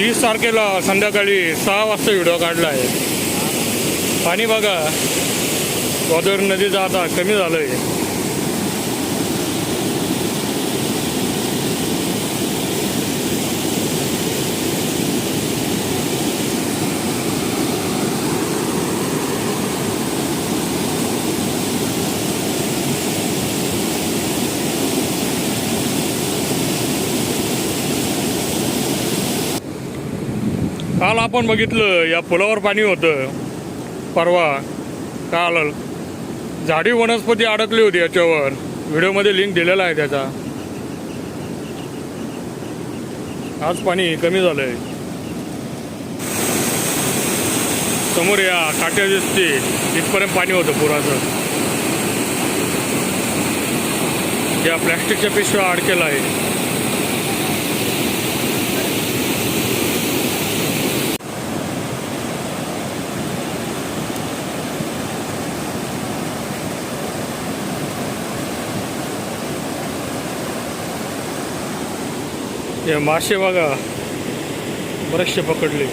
तीस तारखेला संध्याकाळी सहा वाजता व्हिडिओ काढला आहे. पाणी बघा गोदावरी नदीचा आता कमी झालं आहे काल आपण बघितलं या पुलावर पाणी होतं. परवा काल झाडी वनस्पती अडकली होती याच्यावर. व्हिडिओमध्ये लिंक दिलेला आहे त्याचा. आज पाणी कमी झालंय. समोर या काट्या दिसते. इथपर्यंत पाणी होतं पुराचं. या प्लॅस्टिकच्या पिशव्या अडकेला आहे. हे मासे बघा. बरेचसे पकडले.